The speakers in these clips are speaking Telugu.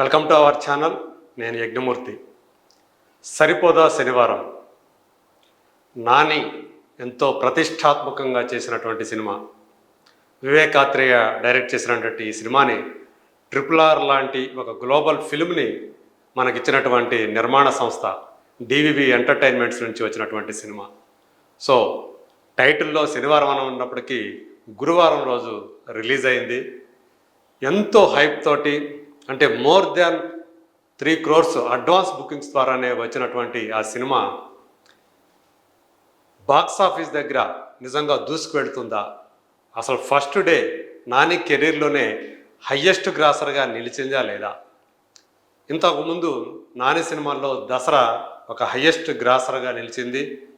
Welcome to our channel. నేను యజ్ఞమూర్తి. సరిపోదా శనివారం. నాని ఎంతో ప్రతిష్టాత్మకంగా చేసినటువంటి సినిమా. వివేకాత్రేయ డైరెక్ట్ చేసినటువంటి ఈ సినిమాని ట్రిపుల్ ఆర్ లాంటి ఒక గ్లోబల్ ఫిల్మ్ని మనకిచ్చినటువంటి నిర్మాణ సంస్థ డివివి ఎంటర్టైన్మెంట్స్ నుంచి వచ్చినటువంటి సినిమా. సో టైటిల్లో శనివారం అని ఉన్నప్పటికీ గురువారం రోజు రిలీజ్ అయింది. ఎంతో హైప్ తోటి అంటే more than three crores advance bookings ద్వారానే వచ్చినటువంటి ఆ సినిమా బాక్స్ ఆఫీస్ దగ్గర నిజంగా దూసుకువెళ్తుందా? అసలు ఫస్ట్ డే నాని కెరీర్లోనే హయ్యెస్ట్ గ్రాసర్గా నిలిచిందా లేదా? ఇంతకుముందు నాని సినిమాల్లో దసరా ఒక హయ్యెస్ట్ గ్రాసర్గా నిలిచింది.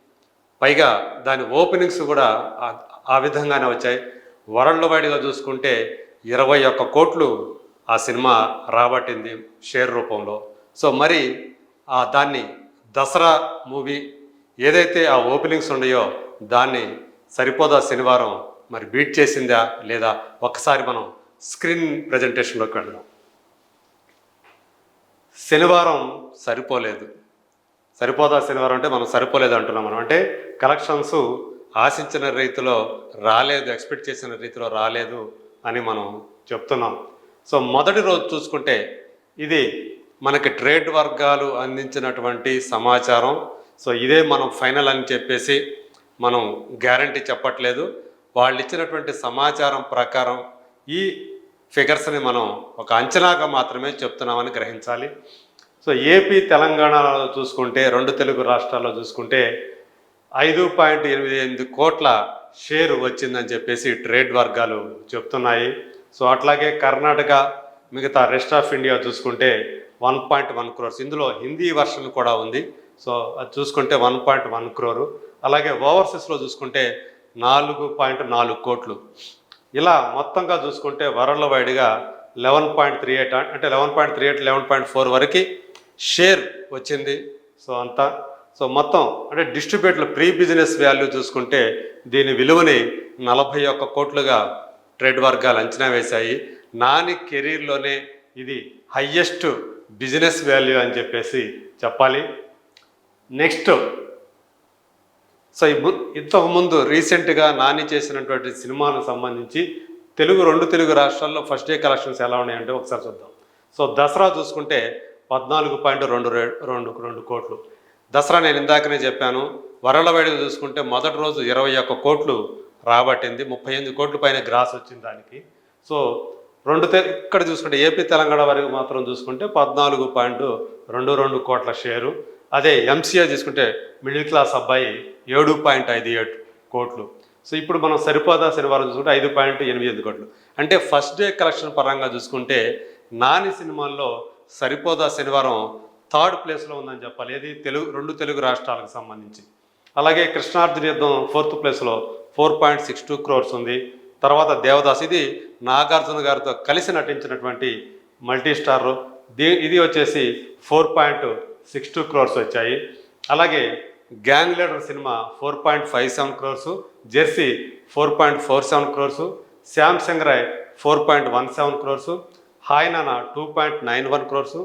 పైగా దాని ఓపెనింగ్స్ కూడా ఆ విధంగానే వచ్చాయి. వరల్డ్ వైడ్గా చూసుకుంటే ఇరవై ఒక్క కోట్లు ఆ సినిమా రాబట్టింది షేర్ రూపంలో. సో మరి ఆ దాన్ని దసరా మూవీ ఏదైతే ఆ ఓపెనింగ్స్ ఉన్నాయో దాన్ని సరిపోదా శనివారం మరి బీట్ చేసిందా లేదా ఒక్కసారి మనం స్క్రీన్ ప్రజెంటేషన్లోకి వెళ్దాం. శనివారం సరిపోలేదు. సరిపోదా శనివారం అంటే మనం సరిపోలేదు అంటున్నాం మనం. అంటే కలెక్షన్స్ ఆశించిన రీతిలో రాలేదు ఎక్స్పెక్ట్ చేసిన రీతిలో రాలేదు అని మనం చెప్తున్నాం. సో మొదటి రోజు చూసుకుంటే ఇది మనకి ట్రేడ్ వర్గాలు అందించినటువంటి సమాచారం. సో ఇదే మనం ఫైనల్ అని చెప్పేసి మనం గ్యారంటీ చెప్పట్లేదు. వాళ్ళు ఇచ్చినటువంటి సమాచారం ప్రకారం ఈ ఫిగర్స్ని మనం ఒక అంచనాగా మాత్రమే చెప్తున్నామని గ్రహించాలి. సో ఏపీ తెలంగాణలో చూసుకుంటే రెండు తెలుగు రాష్ట్రాల్లో చూసుకుంటే ఐదు పాయింట్ ఎనిమిది ఎనిమిది కోట్ల షేర్ వచ్చిందని చెప్పేసి ట్రేడ్ వర్గాలు చెప్తున్నాయి. సో అట్లాగే కర్ణాటక మిగతా రెస్ట్ ఆఫ్ ఇండియా చూసుకుంటే వన్ పాయింట్ వన్ క్రోర్స్ ఇందులో హిందీ వర్షన్ కూడా ఉంది. సో అది చూసుకుంటే వన్ పాయింట్ వన్ క్రోరు అలాగే ఓవర్సీస్లో చూసుకుంటే నాలుగు పాయింట్ నాలుగు కోట్లు. ఇలా మొత్తంగా చూసుకుంటే వరల్డ్ వైడ్గా లెవెన్ పాయింట్ త్రీ ఎయిట్ అంటే eleven point three eight eleven point four వరకు షేర్ వచ్చింది. సో అంతా సో మొత్తం అంటే డిస్ట్రిబ్యూట్ ప్రీ బిజినెస్ వాల్యూ చూసుకుంటే దీని విలువని నలభై ఒక్క కోట్లుగా ట్రేడ్ వర్గాలు అంచనా వేశాయి. నాని కెరీర్లోనే ఇది హయ్యెస్ట్ బిజినెస్ వాల్యూ అని చెప్పేసి చెప్పాలి. నెక్స్ట్ సో ఈ ఇంతకు ముందు రీసెంట్గా నాని చేసినటువంటి సినిమాలకు సంబంధించి తెలుగు రెండు తెలుగు రాష్ట్రాల్లో ఫస్ట్ డే కలెక్షన్స్ ఎలా ఉన్నాయంటే ఒకసారి చూద్దాం. సో దసరా చూసుకుంటే పద్నాలుగు పాయింట్ రెండు రే- రెండు రెండు కోట్లు. దసరా నేను ఇందాకనే చెప్పాను. వరల వైడ్గా చూసుకుంటే మొదటి రోజు ఇరవై ఒక్క కోట్లు రాబట్టింది. ముప్పై ఎనిమిది కోట్ల పైన గ్రాస్ వచ్చింది దానికి. సో రెండు తె ఇక్కడ చూసుకుంటే ఏపీ తెలంగాణ వరకు మాత్రం చూసుకుంటే పద్నాలుగు పాయింట్ రెండు రెండు కోట్ల షేరు. అదే ఎంసీఏ తీసుకుంటే మిడిల్ క్లాస్ అబ్బాయి ఏడు పాయింట్ ఐదు ఏడు కోట్లు. సో ఇప్పుడు మనం సరిపోదా శనివారం చూసుకుంటే ఐదు పాయింట్ ఎనిమిది ఎనిమిది కోట్లు. అంటే ఫస్ట్ డే కలెక్షన్ పరంగా చూసుకుంటే నాని సినిమాల్లో సరిపోదా శనివారం థర్డ్ ప్లేస్లో ఉందని చెప్పాలి. ఏది తెలుగు రెండు తెలుగు రాష్ట్రాలకు సంబంధించి. అలాగే కృష్ణార్జున యుద్ధం ఫోర్త్ ప్లేస్లో four point six two crores ఉంది. తర్వాత దేవదాస్ ఇది నాగార్జున గారితో కలిసి నటించినటువంటి మల్టీ స్టార్ దీ ఇది వచ్చేసి four point six two crores వచ్చాయి. అలాగే gang leader cinema four point five seven crores jersey four point four seven crores Shyam Singha Roy four point one seven crores hi Nanna two point nine one crores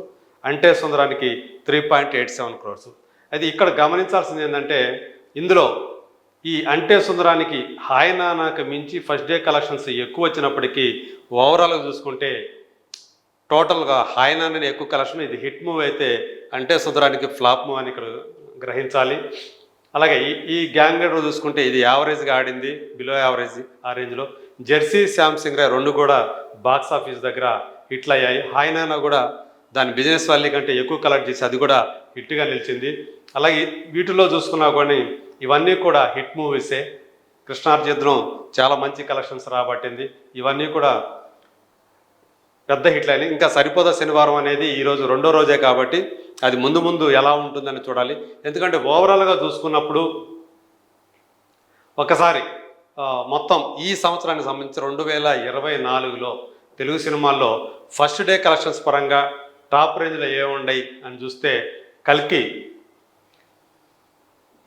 అంటే సుందరానికి three point eight seven crores. అది ఇక్కడ గమనించాల్సింది ఏంటంటే ఇందులో ఈ అంటే సుందరానికి హాయ్ నానాకి మించి ఫస్ట్ డే కలెక్షన్స్ ఎక్కువ వచ్చినప్పటికీ ఓవరాల్గా చూసుకుంటే టోటల్గా హాయ్ నాన్నని ఎక్కువ కలెక్షన్ ఇది హిట్ మూవ్ అయితే అంటే సుందరానికి ఫ్లాప్ మూవ్ అని ఇక్కడ గ్రహించాలి. అలాగే ఈ ఈ గ్యాంగ్ లీడర్ చూసుకుంటే ఇది యావరేజ్గా ఆడింది బిలో యావరేజ్ ఆ రేంజ్లో జెర్సీ శాంసంగ్ రాయ్ రెండు కూడా బాక్స్ ఆఫీస్ దగ్గర హిట్లు అయ్యాయి. హాయ్ నాన్న కూడా దాని బిజినెస్ వాల్యూ కంటే ఎక్కువ కలెక్ట్ చేసి అది కూడా హిట్గా నిలిచింది. అలాగే వీటిలో చూసుకున్నా కానీ ఇవన్నీ కూడా హిట్ మూవీసే. కృష్ణార్జిద్రం చాలా మంచి కలెక్షన్స్ రాబట్టింది. ఇవన్నీ కూడా పెద్ద హిట్లు అయినాయి. ఇంకా సరిపోదా శనివారం అనేది ఈరోజు రెండో రోజే కాబట్టి అది ముందు ముందు ఎలా ఉంటుందని చూడాలి. ఎందుకంటే ఓవరాల్గా చూసుకున్నప్పుడు ఒకసారి మొత్తం ఈ సంవత్సరానికి సంబంధించి రెండు వేల ఇరవై నాలుగులో తెలుగు సినిమాల్లో ఫస్ట్ డే కలెక్షన్స్ పరంగా టాప్ రేంజ్లో ఏముండయి అని చూస్తే కల్కి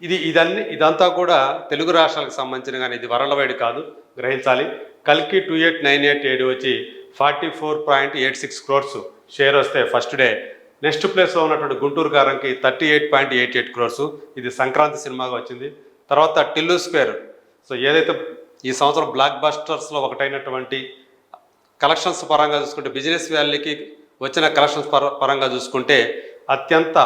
ఇది ఇదన్నీ ఇదంతా కూడా తెలుగు రాష్ట్రాలకు సంబంధించిన కానీ ఇది వరల్డ్ వైడ్ కాదు గ్రహించాలి. కల్కి టూ ఎయిట్ నైన్ ఎయిట్ ఏడు వచ్చి forty four point eight six crores share వస్తే ఫస్ట్ డే. నెక్స్ట్ ప్లేస్లో ఉన్నటువంటి Guntur కారంకి thirty eight point eight eight crores. ఇది సంక్రాంతి సినిమాగా వచ్చింది. తర్వాత టిల్లు స్క్వేర్. సో ఏదైతే ఈ సంవత్సరం బ్లాక్ బస్టర్స్లో ఒకటైనటువంటి కలెక్షన్స్ పరంగా చూసుకుంటే బిజినెస్ వ్యాలీకి వచ్చిన కలెక్షన్స్ పర పరంగా చూసుకుంటే అత్యంత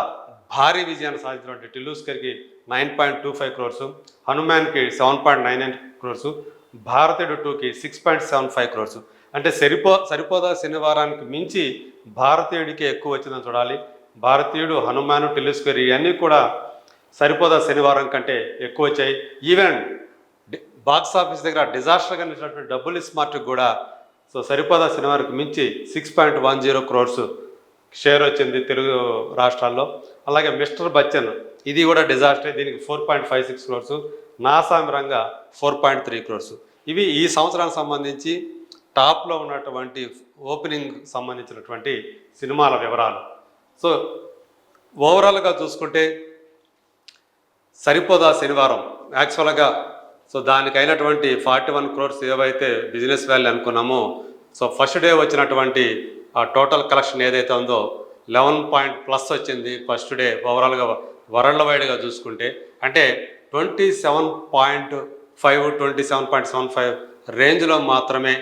భారీ విజయాన్ని సాధించినటువంటి టిల్లూస్కర్కి nine point two five crores హనుమాన్కి seven point nine nine crores Bharateeyudu టూకి six point seven five crores. అంటే సరిపో సరిపోదా శనివారానికి మించి భారతీయుడికి ఎక్కువ వచ్చిందని చూడాలి. భారతీయుడు హనుమాను టిల్లుస్కర్ ఇవన్నీ కూడా సరిపోదా శనివారం కంటే ఎక్కువ వచ్చాయి. ఈవెన్ బాక్స్ ఆఫీస్ దగ్గర డిజాస్టర్గా నిలిచినటువంటి డబ్బులు స్మార్ట్కి కూడా సో సరిపోదా శనివారంకి మించి six point one zero crores share వచ్చింది తెలుగు రాష్ట్రాల్లో. అలాగే మిస్టర్ బచ్చన్ ఇది కూడా డిజాస్టర్ దీనికి four point five six crores Naa Saami Ranga four point three crores. ఇవి ఈ సంవత్సరానికి సంబంధించి టాప్లో ఉన్నటువంటి ఓపెనింగ్ సంబంధించినటువంటి సినిమాల వివరాలు. సో ఓవరాల్గా చూసుకుంటే సరిపోదా శనివారం. యాక్చువల్గా సో దానికి అయినటువంటి ఫార్టీ వన్ క్రోర్స్ ఏవైతే బిజినెస్ వాల్యూ అనుకున్నామో సో ఫస్ట్ డే వచ్చినటువంటి ఆ టోటల్ కలెక్షన్ ఏదైతే ఉందో లెవెన్ పాయింట్ ప్లస్ వచ్చింది ఫస్ట్ డే ఓవరాల్గా వరల్డ్ వైడ్గా చూసుకుంటే. అంటే twenty seven point five twenty seven point seven five రేంజ్లో మాత్రమే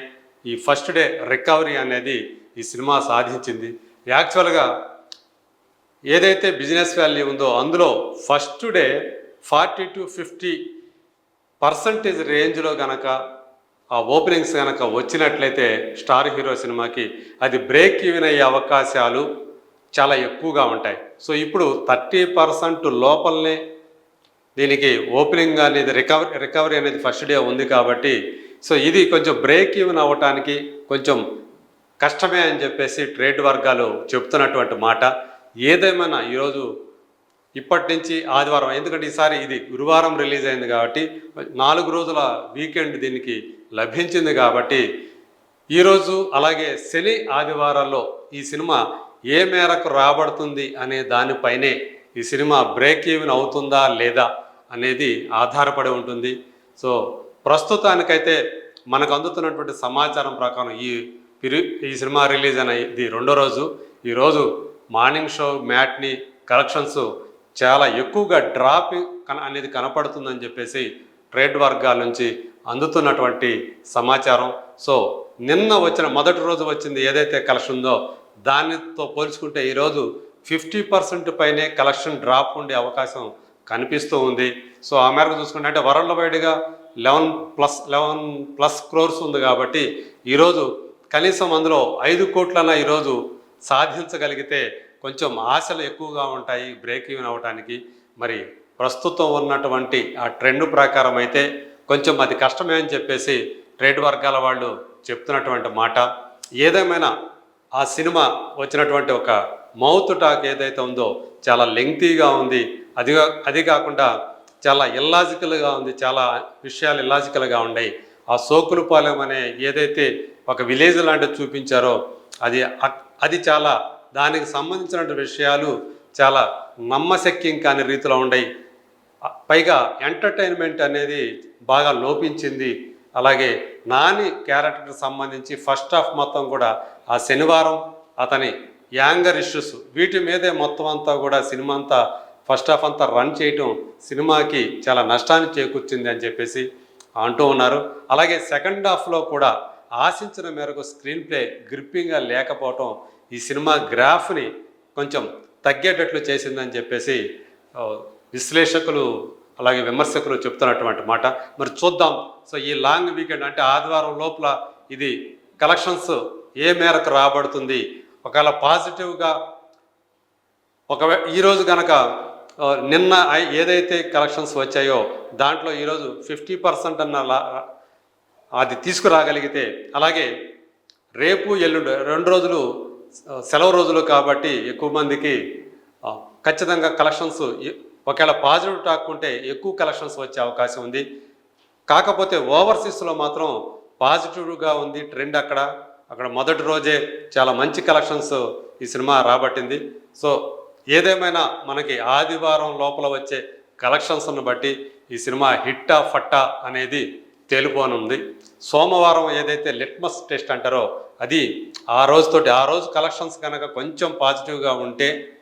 ఈ ఫస్ట్ డే రికవరీ అనేది ఈ సినిమా సాధించింది. యాక్చువల్గా ఏదైతే బిజినెస్ వాల్యూ ఉందో అందులో first day forty to fifty percentage రేంజ్లో కనుక ఆ ఓపెనింగ్స్ కనుక వచ్చినట్లయితే స్టార్ హీరో సినిమాకి అది బ్రేక్ ఈవెన్ అయ్యే అవకాశాలు చాలా ఎక్కువగా ఉంటాయి. సో ఇప్పుడు థర్టీ పర్సెంట్ లోపలనే దీనికి ఓపెనింగ్ అనేది రికవరీ రికవరీ అనేది ఫస్ట్ డే ఉంది కాబట్టి సో ఇది కొంచెం బ్రేక్ ఈవెన్ అవ్వటానికి కొంచెం కష్టమే అని చెప్పేసి ట్రేడ్ వర్గాలు చెప్తున్నటువంటి మాట. ఏదేమైనా ఈరోజు ఇప్పటి నుంచి ఆదివారం ఎందుకంటే ఈసారి ఇది గురువారం రిలీజ్ అయింది కాబట్టి నాలుగు రోజుల వీకెండ్ దీనికి లభించింది కాబట్టి ఈరోజు అలాగే శని ఆదివారాల్లో ఈ సినిమా ఏ మేరకు రాబడుతుంది అనే దానిపైనే ఈ సినిమా బ్రేక్ ఈవెన్ అవుతుందా లేదా అనేది ఆధారపడి ఉంటుంది. సో ప్రస్తుతానికైతే మనకు అందుతున్నటువంటి సమాచారం ప్రకారం ఈ పిరి- ఈ సినిమా రిలీజ్ అయిన ఇది రెండో రోజు. ఈరోజు మార్నింగ్ షో మ్యాట్ని కలెక్షన్స్ చాలా ఎక్కువగా డ్రాప్ కన- అనేది కనపడుతుందని చెప్పేసి ట్రేడ్ వర్గాల నుంచి అందుతున్నటువంటి సమాచారం. సో నిన్న వచ్చిన మొదటి రోజు వచ్చింది ఏదైతే కలెక్షన్ ఉందో దానితో పోల్చుకుంటే ఈరోజు ఫిఫ్టీ పర్సెంట్ పైనే కలెక్షన్ డ్రాప్ ఉండే అవకాశం కనిపిస్తూ ఉంది. సో ఆ మేరకు చూసుకుంటే అంటే వరల్డ్ వైడ్గా eleven plus eleven plus crores ఉంది కాబట్టి ఈరోజు కనీసం అందులో ఐదు కోట్లన్నా ఈరోజు సాధించగలిగితే కొంచెం ఆశలు ఎక్కువగా ఉంటాయి బ్రేక్ ఈవెన్ అవ్వటానికి మరి ప్రస్తుతం ఉన్నటువంటి ఆ ట్రెండ్ ప్రకారం అయితే కొంచెం అది కష్టమే అని చెప్పేసి ట్రేడ్ వర్గాల వాళ్ళు చెప్తున్నటువంటి మాట. ఏదేమైనా ఆ సినిమా వచ్చినటువంటి ఒక మౌత్ టాక్ ఏదైతే ఉందో చాలా లెంగ్తీగా ఉంది. అది అది కాకుండా చాలా ఇల్లాజికల్గా ఉంది. చాలా విషయాలు ఇల్లాజికల్గా ఉన్నాయి. ఆ సోకులపాలెం అనే ఏదైతే ఒక విలేజ్ లాంటిది చూపించారో అది అది చాలా దానికి సంబంధించినటువంటి విషయాలు చాలా నమ్మశక్యం కాని రీతిలో ఉన్నాయి. పైగా ఎంటర్టైన్మెంట్ అనేది బాగా లోపించింది. అలాగే నాని క్యారెక్టర్కి సంబంధించి ఫస్ట్ హాఫ్ మొత్తం కూడా ఆ శనివారం అతని యాంగర్ ఇష్యూస్ వీటి మీదే మొత్తం అంతా కూడా సినిమా అంతా ఫస్ట్ హాఫ్ అంతా రన్ చేయటం సినిమాకి చాలా నష్టాన్ని చేకూర్చింది అని చెప్పేసి అంటూ ఉన్నారు. అలాగే సెకండ్ హాఫ్లో కూడా ఆశించిన మేరకు స్క్రీన్ ప్లే గ్రిప్పింగ్గా లేకపోవటం ఈ సినిమా గ్రాఫ్ని కొంచెం తగ్గేటట్లు చేసిందని చెప్పేసి విశ్లేషకులు అలాగే విమర్శకులు చెప్తున్నటువంటి మాట. మరి చూద్దాం. సో ఈ లాంగ్ వీకెండ్ అంటే ఆదివారం లోపల ఇది కలెక్షన్స్ ఏ మేరకు రాబడుతుంది? ఒకవేళ పాజిటివ్గా ఒకవే ఈరోజు కనుక నిన్న ఏదైతే కలెక్షన్స్ వచ్చాయో దాంట్లో ఈరోజు ఫిఫ్టీ పర్సెంట్ అన్న లా- అది తీసుకురాగలిగితే అలాగే రేపు ఎల్లుండి రెండు రోజులు సెలవు రోజులు కాబట్టి ఎక్కువ మందికి ఖచ్చితంగా కలెక్షన్స్ ఒకవేళ పాజిటివ్ టాక్ ఉంటే ఎక్కువ కలెక్షన్స్ వచ్చే అవకాశం ఉంది. కాకపోతే ఓవర్సీస్లో మాత్రం పాజిటివ్గా ఉంది ట్రెండ్ అక్కడ. అక్కడ మొదటి రోజే చాలా మంచి కలెక్షన్స్ ఈ సినిమా రాబట్టింది. సో ఏదేమైనా మనకి ఆదివారం లోపల వచ్చే కలెక్షన్స్ను బట్టి ఈ సినిమా హిట్టా ఫట్టా అనేది తేలిపోనుంది. సోమవారం ఏదైతే లిట్మస్ టెస్ట్ అంటారో అది ఆ రోజుతోటి ఆ రోజు కలెక్షన్స్ కనుక కొంచెం పాజిటివ్గా ఉంటే